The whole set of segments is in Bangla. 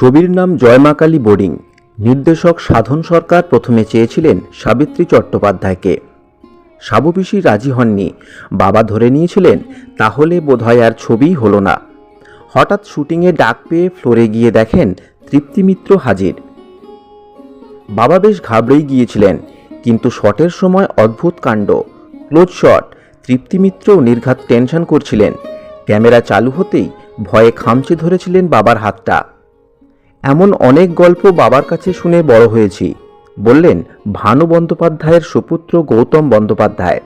ছবির নাম জয়মাকালী বোর্ডিং। নির্দেশক সাধন সরকার প্রথমে চেয়েছিলেন সাবিত্রী চট্টোপাধ্যায়কে। সাবুপিসি রাজি হননি। বাবা ধরে নিয়েছিলেন, তাহলে বোধহয় আর ছবিই হলো না। হঠাৎ শুটিংয়ে ডাক পেয়ে ফ্লোরে গিয়ে দেখেন তৃপ্তি মিত্র হাজির। বাবা বেশ ঘাবড়েই গিয়েছিলেন, কিন্তু শটের সময় অদ্ভুত কাণ্ড। Close shot. তৃপ্তি মিত্রও নির্ঘাত টেনশন করছিলেন। ক্যামেরা চালু হতেই ভয়ে খামচে ধরেছিলেন বাবার হাতটা। এমন অনেক গল্প বাবার কাছে শুনে বড় হয়েছি। বললেন ভানু বন্দ্যোপাধ্যায়ের সুপুত্র গৌতম বন্দ্যোপাধ্যায়।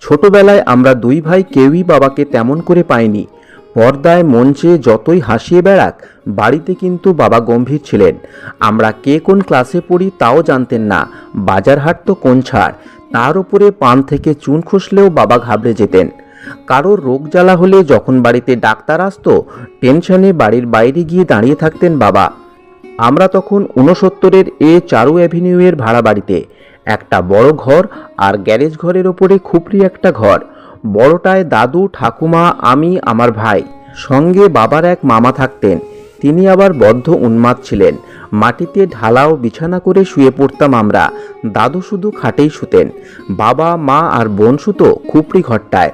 ছোটবেলায় আমরা দুই ভাই কেউই বাবাকে তেমন করে পাইনি। পর্দায় মঞ্চে যতই হাসিয়ে বেড়াক, বাড়িতে কিন্তু বাবা গম্ভীর ছিলেন। আমরা কে কোন ক্লাসে পড়ি তাও জানতেন না। বাজারহাট তো কোন ছাড়। তার উপরে পান থেকে চুন খসলেও বাবা ঘাবড়ে যেতেন। কারোর রোগ জ্বালা হলে যখন বাড়িতে ডাক্তার আসতো, টেনশনে বাড়ির বাইরে গিয়ে দাঁড়িয়ে থাকতেন বাবা। আমরা তখন ঊনসত্তরের এ চারু অ্যাভিনিউয়ের ভাড়া বাড়িতে। একটা বড় ঘর আর গ্যারেজ ঘরের ওপরে খুপড়ি একটা ঘর। বড়টায় দাদু, ঠাকুমা, আমি, আমার ভাই। সঙ্গে বাবার এক মামা থাকতেন। তিনি আবার বদ্ধ উন্মাদ ছিলেন। মাটিতে ঢালাও বিছানা করে শুয়ে পড়তাম আমরা। দাদু শুধু খাটেই শুতেন। বাবা, মা আর বোন শুতো খুপড়ি ঘরটায়।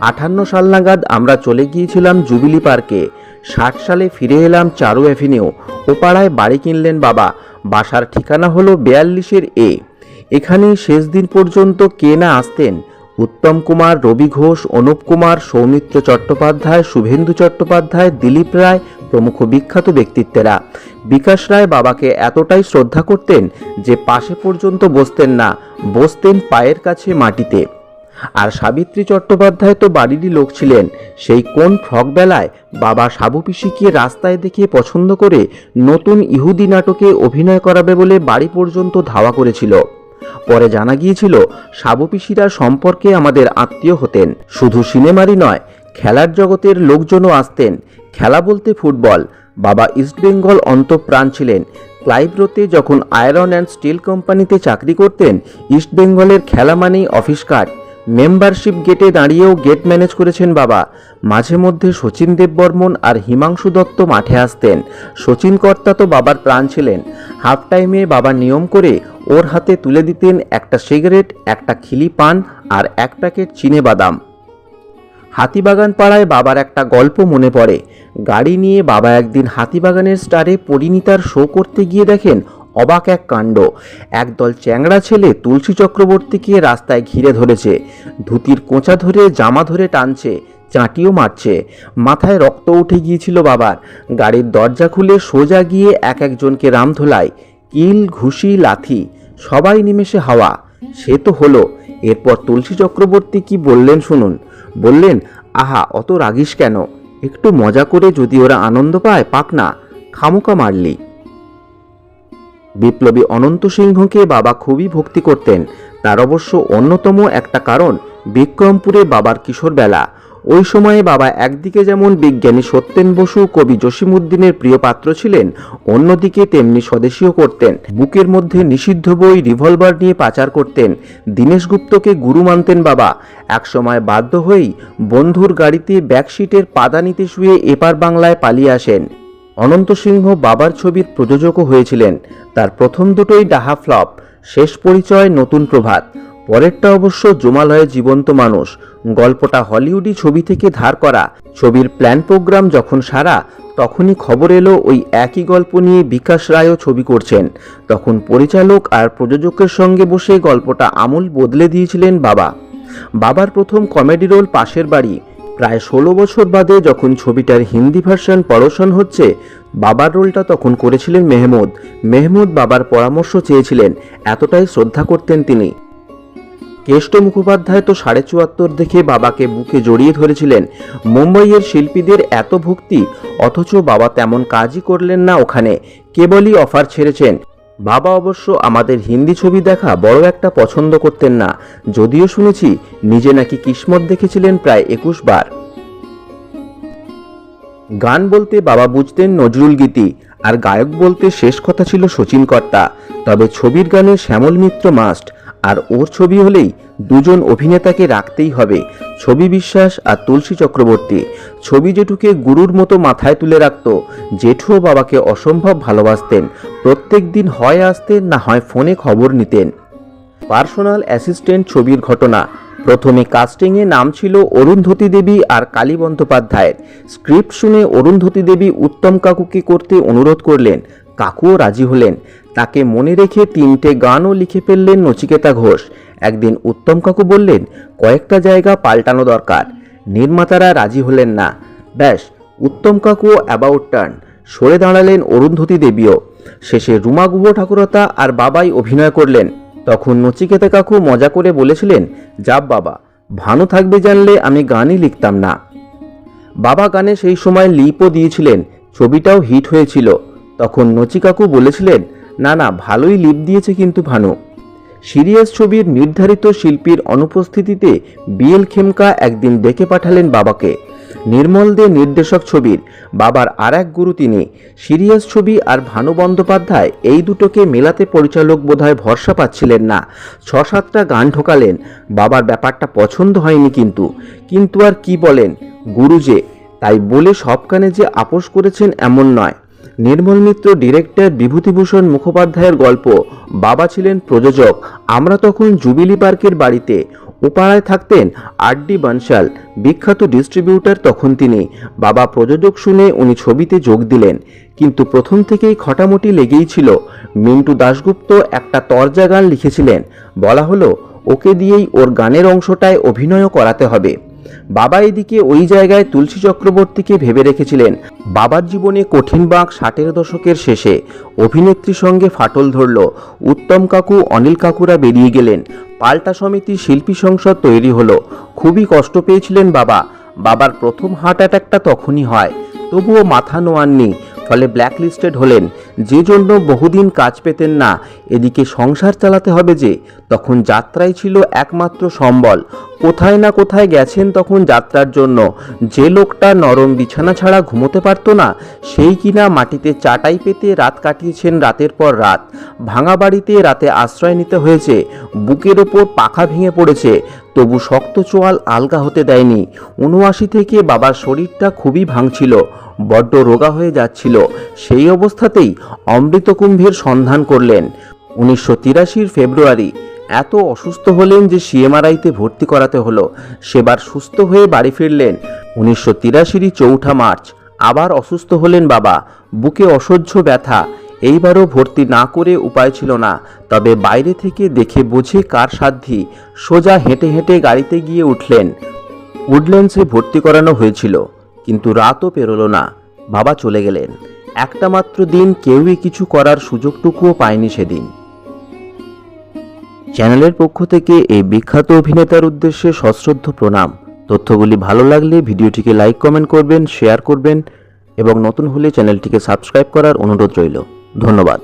আঠান্ন সাল নাগাদ আমরা চলে গিয়েছিলাম জুবিলি পার্কে। ষাট সালে ফিরে এলাম চারু অ্যাভিনিউ। ও পাড়ায় বাড়ি কিনলেন বাবা। বাসার ঠিকানা হলো বেয়াল্লিশের এ। এখানেই শেষ দিন পর্যন্ত কে না আসতেন? উত্তম কুমার, রবি ঘোষ, অনুপ কুমার, সৌমিত্র চট্টোপাধ্যায়, শুভেন্দু চট্টোপাধ্যায়, দিলীপ রায় প্রমুখ বিখ্যাত ব্যক্তিত্বেরা। বিকাশ রায় বাবাকে এতটাই শ্রদ্ধা করতেন যে পাশে পর্যন্ত বসতেন না। বসতেন পায়ের কাছে মাটিতে। আর সাবিত্রী চট্টোপাধ্যায় তো বাড়িরই লোক ছিলেন। সেই কোন ফ্রক বেলায় বাবা সাবু পিসিকে রাস্তায় দেখে পছন্দ করে নতুন ইহুদি নাটকে অভিনয় করাবে বলে বাড়ি পর্যন্ত ধাওয়া করেছিল। পরে জানা গিয়েছিল, সাবু পিসিরা সম্পর্কে আমাদের আত্মীয় হতেন। শুধু সিনেমারই নয়, খেলার জগতের লোকজনও আসতেন। খেলা বলতে ফুটবল। বাবা ইস্টবেঙ্গল অন্তঃপ্রাণ ছিলেন। ক্লাইভ রোতে যখন আয়রন অ্যান্ড স্টিল কোম্পানিতে চাকরি করতেন ইস্টবেঙ্গলের খেলা মানেই অফিস কার্ড মেম্বারশিপ গেটে দাঁড়িয়েও গেট ম্যানেজ করেছেন বাবা। মাঝে মধ্যে শচীন দেববর্মন আর হিমাংশু দত্ত মাঠে আসতেন। শচীন কর্তা তো বাবার প্রাণ ছিলেন। হাফ টাইমে বাবা নিয়ম করে ওর হাতে তুলে দিতেন একটা সিগারেট, একটা খিলি পান আর এক প্যাকেট চিনে বাদাম। হাতিবাগান পাড়ায় বাবার একটা গল্প মনে পড়ে। গাড়ি নিয়ে বাবা একদিন হাতিবাগানের স্টারে পরিণীতার শো করতে গিয়ে দেখেন অবাক এক কাণ্ড। একদল চ্যাংড়া ছেলে তুলসী চক্রবর্তীকে রাস্তায় ঘিরে ধরেছে। ধুতির কোঁচা ধরে জামা ধরে টানছে, চাঁটিও মারছে। মাথায় রক্ত উঠে গিয়েছিল বাবার। গাড়ির দরজা খুলে সোজা গিয়ে এক একজনকে রামধোলায় কিল, ঘুষি, লাথি, সবাই নিমেষে হাওয়া। সে তো হলো। এরপর তুলসী চক্রবর্তী কি বললেন শুনুন। বললেন, আহা, অত রাগিস কেন? একটু মজা করে যদি ওরা আনন্দ পায়, পাক না। খামুকা মারলি। বিপ্লবী অনন্ত সিংহকে বাবা খুবই ভক্তি করতেন। তার অবশ্য অন্যতম একটা কারণ, বিক্রমপুরে বাবার কিশোরবেলা ওই সময়ে বাবা একদিকে যেমন বিজ্ঞানী সত্যেন বসু, কবি জসিমুদ্দিনের প্রিয় পাত্র ছিলেন, অন্যদিকে তেমনি স্বদেশীয় করতেন। বুকের মধ্যে নিষিদ্ধ বই, রিভলভার নিয়ে পাচার করতেন। দীনেশ গুপ্তকে গুরু মানতেন বাবা। একসময় বাধ্য হয়েই বন্ধুর গাড়িতে ব্যাকশিটের পাদানিতে শুয়ে এপার বাংলায় পালিয়ে আসেন। অনন্ত সিংহ বাবার ছবির প্রযোজকও হয়েছিলেন। তার প্রথম দুটোই ডাহা ফ্লপ, শেষ পরিচয় নতুন প্রভাত। পরেরটা অবশ্য জমালয়ে জীবন্ত মানুষ। গল্পটা হলিউডি ছবি থেকে ধার করা। ছবির প্ল্যান প্রোগ্রাম যখন সারা, তখনই খবর এলো ওই একই গল্প নিয়ে বিকাশ রায়ও ছবি করছেন। তখন পরিচালক আর প্রযোজকের সঙ্গে বসে গল্পটা আমূল বদলে দিয়েছিলেন বাবা। বাবার প্রথম কমেডি রোল পাশের বাড়ি। প্রায় ষোলো বছর বাদে যখন ছবিটার হিন্দি ভার্সন পড়োশন হচ্ছে, বাবার রোলটা তখন করেছিলেন মেহমুদ। মেহমুদ বাবার পরামর্শ চেয়েছিলেন, এতটাই শ্রদ্ধা করতেন তিনি। কেষ্ট মুখোপাধ্যায় তো সাড়ে চুয়াত্তর দেখে বাবাকে বুকে জড়িয়ে ধরেছিলেন। মুম্বাইয়ের শিল্পীদের এত ভক্তি, অথচ বাবা তেমন কাজই করলেন না ওখানে। কেবলই অফার ছেড়েছেন। বাবা অবশ্য আমাদের হিন্দি ছবি দেখা বড় একটা পছন্দ করতেন না। যদিও শুনেছি, নিজে নাকি কিসমত দেখেছিলেন প্রায় একুশ বার। গান বলতে বাবা বুঝতেন নজরুল গীতি, আর গায়ক বলতে শেষ কথা ছিল শচীন কর্তা। তবে ছবির গানে শ্যামল মিত্র মাস্ট আর ওর ছবি হলেই দুজন অভিনেতাকে রাখতেই হবে। ছবি বিশ্বাস আর তুলসী চক্রবর্তী। ছবি জেঠুকে গুরুর মতো মাথায় তুলে রাখত। জেঠুও বাবাকে অসম্ভব ভালোবাসতেন। প্রত্যেক দিন হয় আসতেন না হয় ফোনে খবর নিতেন। পার্সোনাল অ্যাসিস্ট্যান্ট ছবির ঘটনা। প্রথমে কাস্টিংয়ে নাম ছিল অরুন্ধতী দেবী আর কালী বন্দ্যোপাধ্যায়ের। স্ক্রিপ্ট শুনে অরুন্ধতী দেবী উত্তম কাকুকে করতে অনুরোধ করলেন। কাকুও রাজি হলেন। তাকে মনে রেখে তিনটে গানও লিখে ফেললেন নচিকেতা ঘোষ। একদিন উত্তম কাকু বললেন, কয়েকটা জায়গা পাল্টানো দরকার। নির্মাতারা রাজি হলেন না। ব্যাস, উত্তম কাকু অ্যাবাউট টার্ন সরে দাঁড়ালেন অরুন্ধতী দেবীও। শেষে রুমা গুহ ঠাকুরতা আর বাবাই অভিনয় করলেন। তখন নচিকেতা কাকু মজা করে বলেছিলেন যাব বাবা, ভানু থাকবে জানলে আমি গানই লিখতাম না। বাবা গানে সেই সময় লিপও দিয়েছিলেন। ছবিটাও হিট হয়েছিল। তখন নচিকাকু বলেছিলেন, না না, ভালোই লিপ দিয়েছে কিন্তু ভানু। সিরিয়াস ছবির নির্ধারিত শিল্পীর অনুপস্থিতিতে বিএল খেমকা একদিন ডেকে পাঠালেন বাবাকে। নির্মল দে নির্দেশক ছবির বাবার আর এক গুরু তিনি। সিরিয়াস ছবি আর ভানু বন্দ্যোপাধ্যায় এই দুটোকে মেলাতে পরিচালক বোধহয় ভরসা পাচ্ছিলেন না। ছ সাতটা গান ঢোকালেন। বাবার ব্যাপারটা পছন্দ হয়নি কিন্তু। কিন্তু আর কি বলেন? গুরু যে, তাই বলে সব কানে যে আপোষ করেছেন এমন নয়। নির্মল মিত্র ডিরেক্টর বিভূতিভূষণ মুখোপাধ্যায়ের গল্প, বাবা ছিলেন প্রযোজক, আমরা তখন জুবিলি পার্কের বাড়িতে ওপাড়ায় থাকতেন আর ডি বানশাল, বিখ্যাত ডিস্ট্রিবিউটর তখন তিনি, বাবা প্রযোজক শুনে উনি ছবিতে যোগ দিলেন, কিন্তু প্রথম থেকেই খটামটি লেগেই ছিল, মিন্টু দাশগুপ্ত একটা তরজা গান লিখেছিলেন, বলা হলো, ওকে দিয়েই ওর গানের অংশটায় অভিনয়ও করাতে হবে। বাবা এদিকে ওই জায়গায় তুলসী চক্রবর্তীকে ভেবে রেখেছিলেন। বাবার জীবনে কঠিন বাঁক ষাটের দশকের শেষে অভিনেত্রীর সঙ্গে ফাটল ধরল। উত্তম কাকু, অনিল কাকুরা বেরিয়ে গেলেন। পাল্টা সমিতি শিল্পী সংসদ তৈরি হলো। খুবই কষ্ট পেয়েছিলেন বাবা। বাবার প্রথম হার্ট অ্যাটাকটা তখনই হয়। তবুও মাথা নোয়াননি। ফলে ব্ল্যাকলিস্টেড হলেন। যে জন্য বহুদিন কাজ পেতেন না, এদিকে সংসার চালাতে হবে যে, তখন যাত্রাই ছিল একমাত্র সম্বল। কোথায় না কোথায় গেছেন তখন যাত্রার জন্য। যে লোকটা নরম বিছানা ছাড়া ঘুমোতে পারতো না, সেই কিনা মাটিতে চাটাই পেতে রাত কাটিয়েছেন রাতের পর রাত। ভাঙা বাড়িতে রাতে আশ্রয় নিতে হয়েছে, বুকের ওপর পাখা ভেঙে পড়েছে, তবু শক্ত চোয়াল আলগা হতে দেয়নি। উনআশি থেকে বাবার শরীরটা খুবই ভাঙছিল, বড্ড রোগা হয়ে যাচ্ছিল। সেই অবস্থাতেই অমৃতকুম্ভের সন্ধান করলেন। উনিশশো তিরাশির ফেব্রুয়ারি এত অসুস্থ হলেন যে সিএমআরআইতে ভর্তি করাতে হলো। সেবার সুস্থ হয়ে বাড়ি ফিরলেন। উনিশশো তিরাশিরই চৌঠা মার্চ। আবার অসুস্থ হলেন বাবা। বুকে অসহ্য ব্যথা। এইবারও ভর্তি না করে উপায় ছিল না। তবে বাইরে থেকে দেখে বুঝে কার সাধ্যি সোজা হেঁটে হেঁটে গাড়িতে গিয়ে উঠলেন। উডল্যান্ডসে ভর্তি করানো হয়েছিল। কিন্তু রাতও পেরোলো না। বাবা চলে গেলেন। একটা মাত্র দিন কেউই কিছু করার সুযোগটুকুও পায়নি সেদিন। চ্যানেলের পক্ষ থেকে এই বিখ্যাত অভিনেতার উদ্দেশ্যে সশ্রদ্ধ প্রণাম। তথ্যগুলি ভালো লাগলে ভিডিওটিকে লাইক, কমেন্ট করবেন, শেয়ার করবেন এবং নতুন হলে চ্যানেলটিকে সাবস্ক্রাইব করার অনুরোধ রইল। ধন্যবাদ।